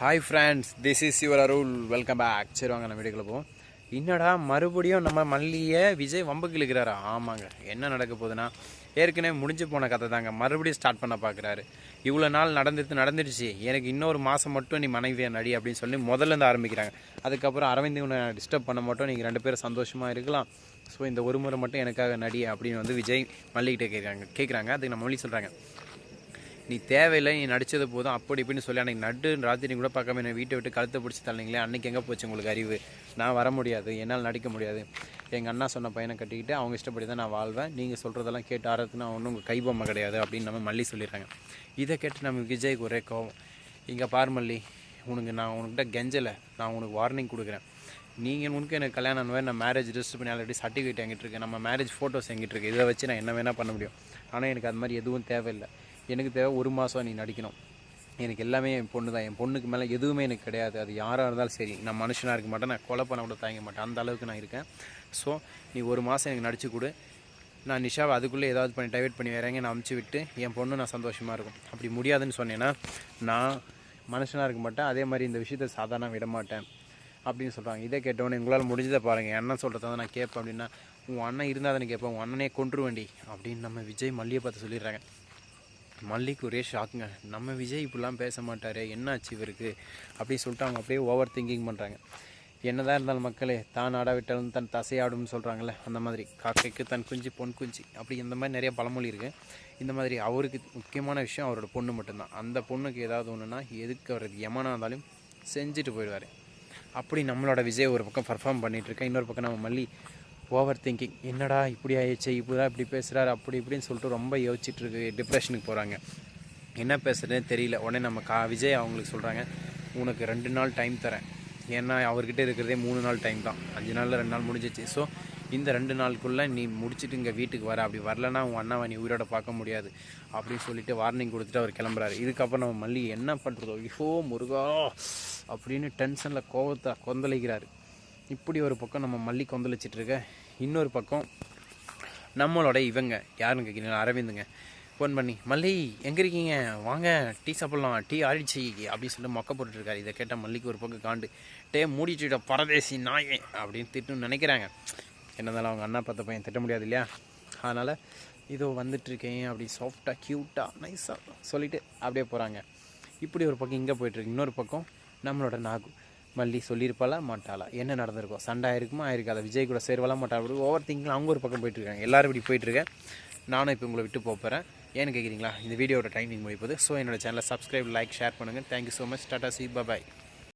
Hi friends this is your Arul welcome back சரி வாங்க நம்ம வீடுக்குள்ள போவோம். என்னடா மறுபடியும் நம்ம மல்லியை விஜய் வம்புக்கு இழுக்கிறாரா? ஆமாங்க. என்ன நடக்க போகுதுன்னா ஏற்கனவே முடிஞ்சு போன கதை தாங்க. மறுபடியும் ஸ்டார்ட் பண்ண பார்க்குறாரு இவ்வளோ நாள் நடந்துட்டு நடந்துடுச்சு. எனக்கு இன்னொரு மாதம் மட்டும் நீ மனைவியை நடி அப்படின்னு சொல்லி முதல்ல இருந்து ஆரம்பிக்கிறாங்க. அதுக்கப்புறம் அரவிந்த் உன்னை டிஸ்டர்ப் பண்ண மாட்டோம். நீங்கள் ரெண்டு பேரும் சந்தோஷமாக இருக்கலாம். ஸோ இந்த ஒரு முறை மட்டும் எனக்காக நடி அப்படின்னு வந்து விஜய் மல்லிகிட்ட கேட்குறாங்க கேட்குறாங்க அதுக்கு நம்ம மல்லி சொல்கிறாங்க நீ தேவையில்லை நீ நடித்தது போதும் அப்படி இப்படின்னு சொல்லி அன்றைக்கி நடு ராத்திரி கூட பார்க்காம என்னை வீட்டை விட்டு கழுத்தை பிடிச்சி தள்ளிங்களே அன்றைக்கி எங்கே போச்சு உங்களுக்கு அறிவு? நான் வர முடியாது என்னால் நடிக்க முடியாது. எங்கள் அண்ணா சொன்ன பையனை கட்டிக்கிட்டு அவங்க இஷ்டப்படி தான் நான் வாழ்வேன். நீங்கள் சொல்கிறதெல்லாம் கேட்டு ஆறதுக்கு நான் ஒன்றும் உங்கள் கைபொம்மை கிடையாது அப்படின்னு நம்ம மல்லி சொல்லிடுறாங்க. இதை கேட்டு நம்ம விஜய்க்கு ஒரே கோவம் இங்கே பார் மல்லி உனக்கு நான் உனக்கிட்ட கெஞ்சலை நான் உனக்கு வார்னிங் கொடுக்குறேன். நீங்கள் உனக்கு எனக்கு கல்யாணம் ஆனவே நான் மேரேஜ் ரிஜிஸ்டர் பண்ணி ஆல்ரெடி சர்டிஃபிகேட் எங்கிட்டு இருக்கேன் நம்ம மேரேஜ் ஃபோட்டோஸ் எங்கிட்டு இருக்கு. இதை வச்சு நான் என்ன வேணால் பண்ண முடியும். ஆனால் எனக்கு அது மாதிரி எதுவும் தேவையில்லை. எனக்கு தேவை ஒரு மாதம் நீ நடிக்கணும். எனக்கு எல்லாமே என் பொண்ணு தான். என் பொண்ணுக்கு மேலே எதுவுமே எனக்கு கிடையாது. அது யாராக இருந்தாலும் சரி நான் மனுஷனாக இருக்க மாட்டேன். நான் கொலை பண்ண கூட தயங்க மாட்டேன். அந்த அளவுக்கு நான் இருக்கேன். ஸோ நீ ஒரு மாதம் எனக்கு நடிச்சு கொடு. நான் நிஷாவை அதுக்குள்ளே ஏதாவது பண்ணி டைவெர்ட் பண்ணி வேறங்க நான் அமுச்சு விட்டு என் பொண்ணு நான் சந்தோஷமாக இருக்கும். அப்படி முடியாதுன்னு சொன்னேன்னா நான் மனுஷனாக இருக்க மாட்டேன். அதே மாதிரி இந்த விஷயத்த சாதாரண விட மாட்டேன். அப்படின்னு சொல்கிறாங்க இதை கேட்டவொடனே உங்களால் முடிஞ்சதை பாருங்கள் என்ன சொல்கிறத தான் நான் கேட்பேன் அப்படின்னா உன் அண்ணன் இருந்தால் தானே கேட்பேன். உன் அண்ணனே கொன்று வேண்டி அப்படின்னு நம்ம விஜய் மல்லியை பார்த்து சொல்லிடுறாங்க. மல்லிக்கு ஒரே ஷாக்குங்க நம்ம விஜய் இப்படிலாம் பேச மாட்டார் என்னாச்சு இவருக்கு? அப்படின்னு சொல்லிட்டு அவங்க அப்படியே ஓவர் திங்கிங் பண்ணுறாங்க என்னதான் இருந்தாலும் மக்களே தான் ஆடாவிட்டாலும் தன் தசையாடும்னு சொல்கிறாங்களே அந்த மாதிரி. காக்கைக்கு தன் குஞ்சு பொன் குஞ்சு. அப்படி இந்த மாதிரி நிறைய பழமொழி இருக்குது இந்த மாதிரி அவருக்கு முக்கியமான விஷயம் அவரோட பொண்ணு மட்டும்தான். அந்த பொண்ணுக்கு ஏதாவது ஒன்றுனா எதுக்கு அவருக்கு யமனாக இருந்தாலும் செஞ்சுட்டு போயிடுவார். அப்படி நம்மளோட விஜய் ஒரு பக்கம் பர்ஃபார்ம் பண்ணிட்டு இருக்கேன். இன்னொரு பக்கம் நம்ம மல்லி ஓவர் திங்கிங் என்னடா இப்படி ஆயிடுச்சு இப்படிதான் இப்படி பேசுகிறாரு அப்படி இப்படின்னு சொல்லிட்டு ரொம்ப யோசிச்சுட்டு இருக்கு டிப்ரெஷனுக்கு போகிறாங்க என்ன பேசுகிறதுன்னு தெரியல. உடனே நம்ம கா விஜய் அவங்களுக்கு சொல்கிறாங்க உனக்கு ரெண்டு நாள் டைம் தரேன். ஏன்னா அவர்கிட்ட இருக்கிறதே மூணு நாள் டைம் தான். அஞ்சு நாளில் ரெண்டு நாள் முடிஞ்சிச்சு. ஸோ இந்த ரெண்டு நாளுக்குள்ளே நீ முடிச்சுட்டு இங்கே வீட்டுக்கு வர. அப்படி வரலன்னா உன் அண்ணாவை நீ உயிரோட பார்க்க முடியாது அப்படின்னு சொல்லிட்டு வார்னிங் கொடுத்துட்டு அவர் கிளம்புறாரு. இதுக்கப்புறம் நம்ம மல்லி என்ன பண்ணுறதோ ஐயோ முருகா அப்படின்னு டென்ஷனில் கோவத்தை கொந்தளிக்கிறாரு. இப்படி ஒரு பக்கம் நம்ம மல்லி கொந்தளிச்சிட்டு இருக்க. இன்னொரு பக்கம் நம்மளோட இவங்க. யாருன்னு கேட்குறீங்களா அரவிந்துங்க. ஃபோன் பண்ணி மல்லி எங்கே இருக்கீங்க? வாங்க டீ சாப்பிட்லாம். டீ ஆயிடுச்சு அப்படின்னு சொல்லிட்டு மொக்க போட்டுருக்காரு இதை கேட்டால் மல்லிக்கு ஒரு பக்கம் காண்டு டே மூடிச்சுட்ட பரதேசி நாயே அப்படின்னு திட்டுன்னு நினைக்கிறாங்க. என்னதாலும் அவங்க அண்ணா பார்த்த பையன் திட்ட முடியாது இல்லையா? அதனால் இதோ வந்துட்டுருக்கேன் அப்படி சாஃப்டாக க்யூட்டாக நைஸாக சொல்லிவிட்டு அப்படியே போகிறாங்க இப்படி ஒரு பக்கம் இங்கே போயிட்டுருக்கு இன்னொரு பக்கம் நம்மளோட நாகு. மல்லி சொல்லியிருப்பாளா? மாட்டாளா? என்ன நடந்திருக்கும்? சண்டை ஆயிருக்குமா? ஆயிருக்காத? விஜய் கூட சேருவாளா? மாட்டா ஓவர் திங்கிங் அவங்க ஒரு பக்கம் போயிட்டுருக்காங்க எல்லோரும் இப்படி போயிட்டுருக்கேன் நானும் இப்போ உங்களை விட்டு போகிறேன் ஏன்னு கேட்குறீங்களா இந்த வீடியோட டைமிங் முடிப்பது ஸோ என்னோட சேனலை சப்ஸ்கிரைப் லைக் ஷேர் பண்ணுங்கள் தேங்க்யூ ஸோ மச் டாடா சி பாய்